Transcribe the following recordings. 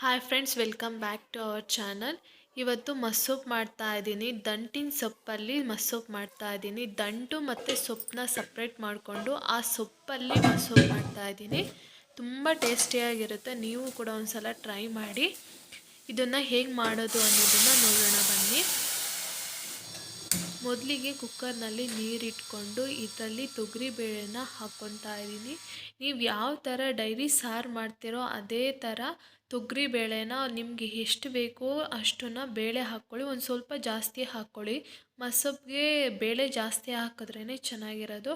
Hi friends welcome back to our channel ಇವತ್ತು ಮಸ್ಸೊಪ್ಪು ಮಾಡ್ತಾ ಇದ್ದೀನಿ. ದಂಟಿನ ಸೊಪ್ಪಲ್ಲಿ ಮಸ್ಸೊಪ್ಪು ಮಾಡ್ತಾ ಇದ್ದೀನಿ. ದಂಟು ಮತ್ತು ಸೊಪ್ಪನ್ನ ಸಪ್ರೇಟ್ ಮಾಡಿಕೊಂಡು ಆ ಸೊಪ್ಪಲ್ಲಿ ಮಸ್ಸೊಪ್ಪು ಮಾಡ್ತಾ ಇದ್ದೀನಿ. ತುಂಬ ಟೇಸ್ಟಿಯಾಗಿರುತ್ತೆ ನೀವು ಕೂಡ ಒಂದು ಸಲ ಟ್ರೈ ಮಾಡಿ. ಇದನ್ನು ಹೇಗೆ ಮಾಡೋದು ಅನ್ನೋದನ್ನು ನೋಡೋಣ ಬನ್ನಿ. ಮೊದಲಿಗೆ ಕುಕ್ಕರ್ನಲ್ಲಿ ನೀರಿಟ್ಕೊಂಡು ಇದರಲ್ಲಿ ತೊಗರಿ ಬೇಳೆನ ಹಾಕ್ಕೊತಾ ಇದ್ದೀನಿ. ನೀವು ಯಾವ ಥರ ಡೈರಿ ಸಾರು ಮಾಡ್ತೀರೋ ಅದೇ ಥರ ತೊಗರಿ ಬೇಳೆನ ನಿಮಗೆ ಎಷ್ಟು ಬೇಕೋ ಅಷ್ಟನ್ನು ಬೇಳೆ ಹಾಕ್ಕೊಳ್ಳಿ, ಒಂದು ಸ್ವಲ್ಪ ಜಾಸ್ತಿ ಹಾಕ್ಕೊಳ್ಳಿ. ಮಸೊಪ್ಪಿಗೆ ಬೇಳೆ ಜಾಸ್ತಿ ಹಾಕಿದ್ರೇ ಚೆನ್ನಾಗಿರೋದು.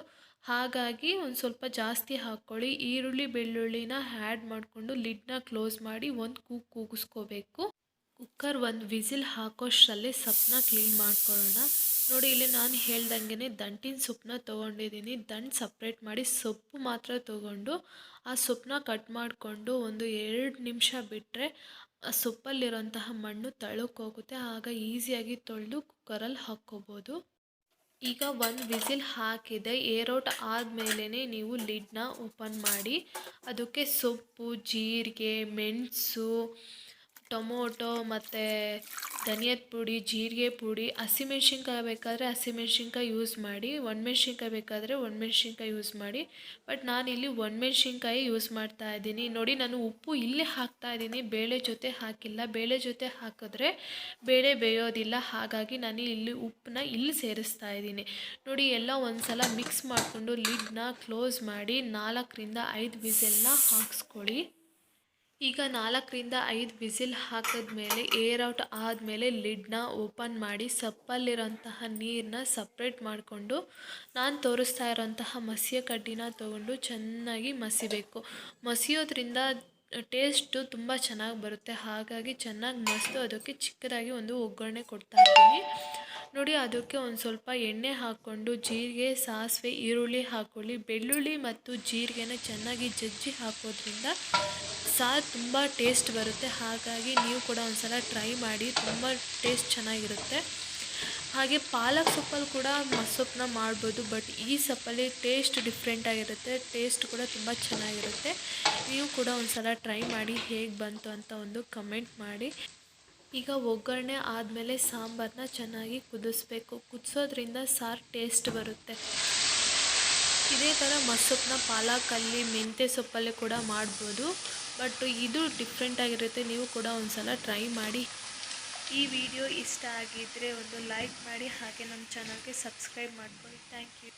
ಹಾಗಾಗಿ ಒಂದು ಸ್ವಲ್ಪ ಜಾಸ್ತಿ ಹಾಕ್ಕೊಳ್ಳಿ. ಈರುಳ್ಳಿ ಬೆಳ್ಳುಳ್ಳಿನ ಆ್ಯಡ್ ಮಾಡಿಕೊಂಡು ಲಿಡ್ನ ಕ್ಲೋಸ್ ಮಾಡಿ ಒಂದು ಕೂಗು ಕೂಗಿಸ್ಕೋಬೇಕು. ಕುಕ್ಕರ್ ಒಂದು ವಿಸಿಲ್ ಹಾಕೋಷ್ಟರಲ್ಲಿ ಸೊಪ್ಪನ್ನ ಕ್ಲೀನ್ ಮಾಡ್ಕೊಳ್ಳೋಣ. ನೋಡಿ, ಇಲ್ಲಿ ನಾನು ಹೇಳ್ದಂಗೆ ದಂಟಿನ ಸೊಪ್ಪನ್ನ ತೊಗೊಂಡಿದ್ದೀನಿ. ದಂಟು ಸಪ್ರೇಟ್ ಮಾಡಿ ಸೊಪ್ಪು ಮಾತ್ರ ತೊಗೊಂಡು, ಆ ಸೊಪ್ಪನ್ನ ಕಟ್ ಮಾಡಿಕೊಂಡು ಒಂದು ಎರಡು ನಿಮಿಷ ಬಿಟ್ಟರೆ ಆ ಸೊಪ್ಪಲ್ಲಿರೋಂತಹ ಮಣ್ಣು ಹೋಗುತ್ತೆ. ಆಗ ಈಸಿಯಾಗಿ ತೊಳೆದು ಕುಕ್ಕರಲ್ಲಿ ಹಾಕ್ಕೋಬೋದು. ಈಗ ಒಂದು ವಿಸಿಲ್ ಹಾಕಿದೆ. ಏರೋಟ್ ಆದಮೇಲೆ ನೀವು ಲಿಡ್ನ ಓಪನ್ ಮಾಡಿ, ಅದಕ್ಕೆ ಸೊಪ್ಪು, ಜೀರಿಗೆ, ಮೆಣಸು, ಟೊಮೊಟೊ ಮತ್ತು ಧನಿಯದ ಪುಡಿ, ಜೀರಿಗೆ ಪುಡಿ, ಹಸಿಮೆಣ್ಸಿನ್ಕಾಯಿ ಬೇಕಾದರೆ ಹಸಿಮೆಣ್ಸಿನ್ಕಾಯಿ ಯೂಸ್ ಮಾಡಿ, ಒಣಮೆಣ್ಸಿನ್ಕಾಯಿ ಬೇಕಾದರೆ ಒಣಮೆಣ್ಸಿನ್ಕಾಯಿ ಯೂಸ್ ಮಾಡಿ ಬಟ್ ನಾನಿಲ್ಲಿ ಒಣಮೆಣ್ಸಿನ್ಕಾಯಿ ಯೂಸ್ ಮಾಡ್ತಾ ಇದ್ದೀನಿ. ನೋಡಿ, ನಾನು ಉಪ್ಪು ಇಲ್ಲೇ ಹಾಕ್ತಾ ಇದ್ದೀನಿ, ಬೇಳೆ ಜೊತೆ ಹಾಕಿಲ್ಲ. ಬೇಳೆ ಜೊತೆ ಹಾಕಿದ್ರೆ ಬೇಳೆ ಬೇಯೋದಿಲ್ಲ. ಹಾಗಾಗಿ ನಾನು ಇಲ್ಲಿ ಉಪ್ಪನ್ನ ಇಲ್ಲಿ ಸೇರಿಸ್ತಾ ಇದ್ದೀನಿ. ನೋಡಿ, ಎಲ್ಲ ಒಂದ್ಸಲ ಮಿಕ್ಸ್ ಮಾಡಿಕೊಂಡು ಲಿಡ್ನ ಕ್ಲೋಸ್ ಮಾಡಿ ನಾಲ್ಕರಿಂದ ಐದು ವಿಸೆಲ್ನ ಹಾಕ್ಸ್ಕೊಳ್ಳಿ. ಈಗ ನಾಲ್ಕರಿಂದ ಐದು ವಿಸಿಲ್ ಹಾಕಿದ್ಮೇಲೆ ಏರ್ ಔಟ್ ಆದಮೇಲೆ ಲಿಡ್ನ ಓಪನ್ ಮಾಡಿ ಸಪ್ಪಲ್ಲಿರೋಂತಹ ನೀರನ್ನ ಸಪ್ರೇಟ್ ಮಾಡಿಕೊಂಡು ನಾನು ತೋರಿಸ್ತಾ ಇರೋಂತಹ ಮಸಿಯ ಕಡ್ಡಿನ ತೊಗೊಂಡು ಚೆನ್ನಾಗಿ ಮಸಿಬೇಕು. ಮಸಿಯೋದ್ರಿಂದ ಟೇಸ್ಟು ತುಂಬ ಚೆನ್ನಾಗಿ ಬರುತ್ತೆ. ಹಾಗಾಗಿ ಚೆನ್ನಾಗಿ ಮಸಿದು ಅದಕ್ಕೆ ಚಿಕ್ಕದಾಗಿ ಒಂದು ಒಗ್ಗರಣೆ ಕೊಡ್ತಾ ಇದ್ದೀನಿ. ನೋಡಿ ಅದಕ್ಕೆ ಒಂದು ಸ್ವಲ್ಪ ಎಣ್ಣೆ ಹಾಕ್ಕೊಂಡು ಜೀರಿಗೆ, ಸಾಸಿವೆ, ಈರುಳ್ಳಿ ಹಾಕ್ಕೊಳ್ಳಿ ಬೆಳ್ಳುಳ್ಳಿ ಮತ್ತು ಜೀರಿಗೆನ ಚೆನ್ನಾಗಿ ಜಜ್ಜಿ ಹಾಕೋದ್ರಿಂದ ಸಾರು ತುಂಬ ಟೇಸ್ಟ್ ಬರುತ್ತೆ. ಹಾಗಾಗಿ ನೀವು ಕೂಡ ಒಂದು ಸಲ ಟ್ರೈ ಮಾಡಿ, ತುಂಬ ಟೇಸ್ಟ್ ಚೆನ್ನಾಗಿರುತ್ತೆ. ಹಾಗೆ ಪಾಲಕ್ ಸೊಪ್ಪಲ್ಲಿ ಕೂಡ ಮಸೊಪ್ಪನ್ನ ಮಾಡ್ಬೋದು, ಬಟ್ ಈ ಸೊಪ್ಪಲ್ಲಿ ಟೇಸ್ಟ್ ಡಿಫ್ರೆಂಟಾಗಿರುತ್ತೆ ಟೇಸ್ಟ್ ಕೂಡ ತುಂಬ ಚೆನ್ನಾಗಿರುತ್ತೆ. ನೀವು ಕೂಡ ಒಂದು ಸಲ ಟ್ರೈ ಮಾಡಿ ಹೇಗೆ ಬಂತು ಅಂತ ಒಂದು ಕಮೆಂಟ್ ಮಾಡಿ. ಈಗ ಒಗ್ಗರಣೆ ಆದಮೇಲೆ ಸಾಂಬಾರನ್ನ ಚೆನ್ನಾಗಿ ಕುದಿಸ್ಬೇಕು. ಕುದಿಸೋದ್ರಿಂದ ಸಾರು ಟೇಸ್ಟ್ ಬರುತ್ತೆ. ಇದೇ ಥರ ಮಸೊಪ್ಪನ್ನ ಪಾಲಕಲ್ಲಿ ಮೆಂತ್ಯ ಸೊಪ್ಪಲ್ಲಿ ಕೂಡ ಮಾಡ್ಬೋದು. ಬಟ್ ಇದು ಡಿಫ್ರೆಂಟಾಗಿರುತ್ತೆ ನೀವು ಕೂಡ ಒಂದು ಸಲ ಟ್ರೈ ಮಾಡಿ. ಈ ವಿಡಿಯೋ ಇಷ್ಟ ಆಗಿದ್ದರೆ ಒಂದು ಲೈಕ್ ಮಾಡಿ. ಹಾಗೆ ನಮ್ಮ ಚಾನಲ್ಗೆ ಸಬ್ಸ್ಕ್ರೈಬ್ ಮಾಡ್ಕೊಳ್ಳಿ. Thank you